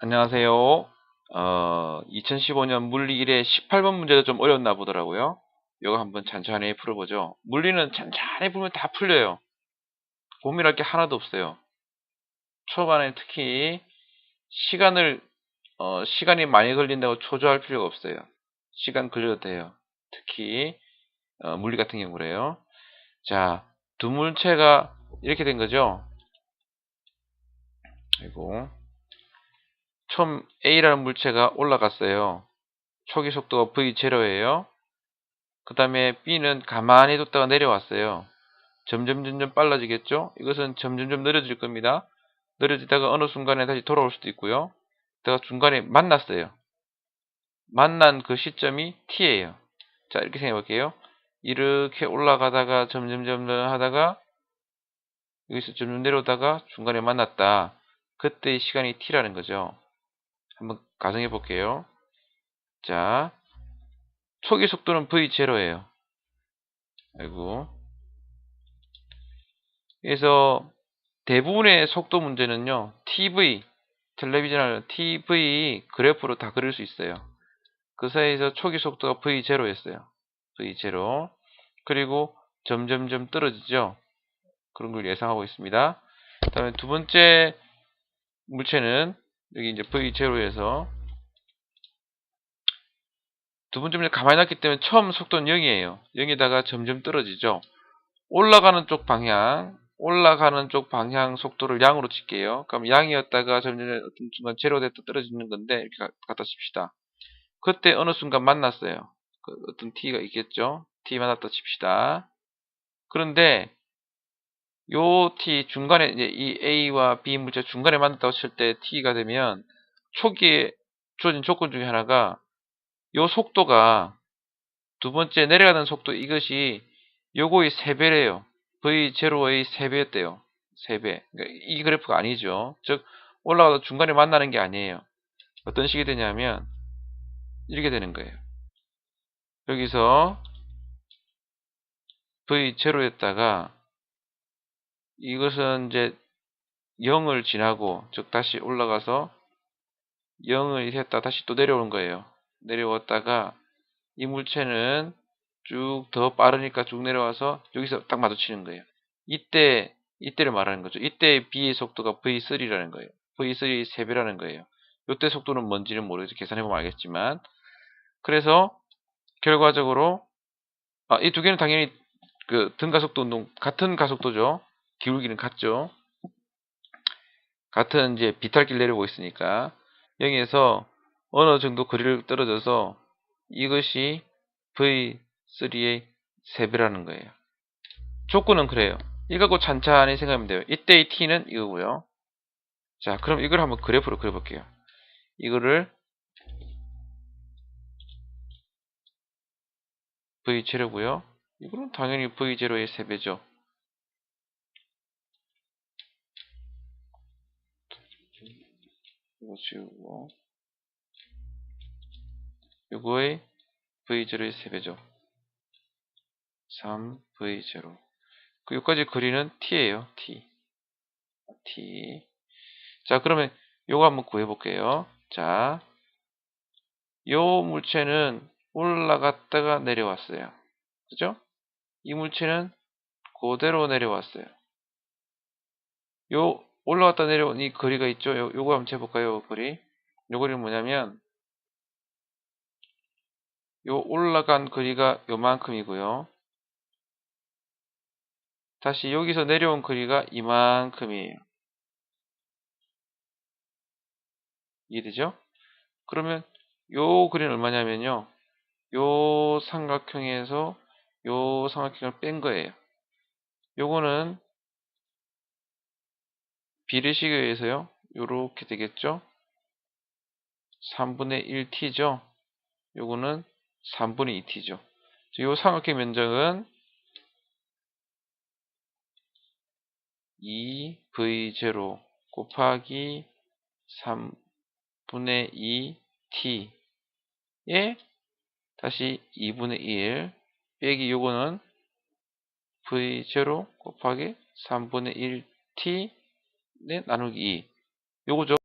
안녕하세요. 어, 2015년 물리 1의 18번 문제도 좀 어렵나 보더라고요. 이거 한번 찬찬히 풀어보죠. 물리는 찬찬히 풀면 다 풀려요. 고민할 게 하나도 없어요. 초반에 특히 시간을 어, 시간이 많이 걸린다고 초조할 필요가 없어요. 시간 걸려도 돼요. 특히 어, 물리 같은 경우래요. 자, 두 물체가 이렇게 된 거죠. 그리고 처음 A라는 물체가 올라갔어요. 초기 속도가 V0예요. 그 다음에 B는 가만히 뒀다가 내려왔어요. 점점 점점 빨라지겠죠? 이것은 점점점 느려질 겁니다. 느려지다가 어느 순간에 다시 돌아올 수도 있고요. 내가 중간에 만났어요. 만난 그 시점이 T예요. 자 이렇게 생각해 볼게요. 이렇게 올라가다가 점점점 하다가 여기서 점점 내려오다가 중간에 만났다. 그때의 시간이 T라는 거죠. 한번 가정해 볼게요. 자, 초기 속도는 V0예요. 아이고. 그래서 대부분의 속도 문제는요, TV, 텔레비전을 TV 그래프로 다 그릴 수 있어요. 그 사이에서 초기 속도가 V0였어요. V0. 그리고 점점점 떨어지죠. 그런 걸 예상하고 있습니다. 그 다음에 두 번째 물체는 여기 이제 V0에서 두 번째 문제 가만히 놨기 때문에 처음 속도는 0이에요. 0에다가 점점 떨어지죠. 올라가는 쪽 방향, 올라가는 쪽 방향 속도를 양으로 칠게요. 그럼 양이었다가 점점 어떤 순간 제로 됐다 떨어지는 건데 이렇게 갖다 칩시다. 그때 어느 순간 만났어요. 그 어떤 t가 있겠죠. t 만났다 칩시다. 그런데 요 t 중간에 이제 이 a와 b 물체 중간에 만났다고 칠 때 t가 되면 초기에 주어진 조건 중에 하나가 요 속도가 두 번째 내려가는 속도 이것이 요거의 3배래요. V0의 3배였대요. 3배. 그러니까 이 그래프가 아니죠. 즉 올라가도 중간에 만나는 게 아니에요. 어떤 식이 되냐면 이렇게 되는 거예요. 여기서 V0였다가 이것은 이제 0을 지나고 즉 다시 올라가서 0을 했다 다시 또 내려오는 거예요. 내려왔다가 이 물체는 쭉 더 빠르니까 쭉 내려와서 여기서 딱 마주치는 거예요. 이때 이때를 말하는 거죠. 이때 B의 속도가 V3라는 거예요. V3 3배라는 거예요. 이때 속도는 뭔지는 모르겠어 계산해보면 알겠지만 그래서 결과적으로 아, 이 두 개는 당연히 그 등가속도 운동 같은 가속도죠. 기울기는 같죠. 같은 이제 비탈길 내려오고 있으니까 여기에서 어느 정도 거리를 떨어져서 이것이 V3의 3배라는 거예요. 조건은 그래요. 이거 갖고 찬찬히 생각하면 돼요. 이때의 t는 이거고요. 자, 그럼 이걸 한번 그래프로 그려볼게요. 이거를 V0고요. 이거는 당연히 V0의 3배죠. 이거 지우고 요거의 V0의 3배죠. 3V0 그 여기까지 거리는 T예요. T T 자 그러면 요거 한번 구해 볼게요. 자, 요 물체는 올라갔다가 내려왔어요. 그죠? 이 물체는 그대로 내려왔어요. 요 올라갔다 내려온 이 거리가 있죠. 요, 요거 한번 재볼까요? 요 거리. 요 거리는 뭐냐면 요 올라간 거리가 요만큼이고요. 다시 여기서 내려온 거리가 이만큼이에요. 이해되죠? 그러면 요 그리는 얼마냐면요. 요 삼각형에서 요 삼각형을 뺀 거예요. 요거는 비례식에 의해서요. 요렇게 되겠죠? 3분의 1t죠? 요거는 3분의 2t죠. 요 삼각형 면적은 2v0 곱하기 3분의 2t에 다시 2분의 1 빼기 요거는 v0 곱하기 3분의 1t 네, 나누기 2 요거죠.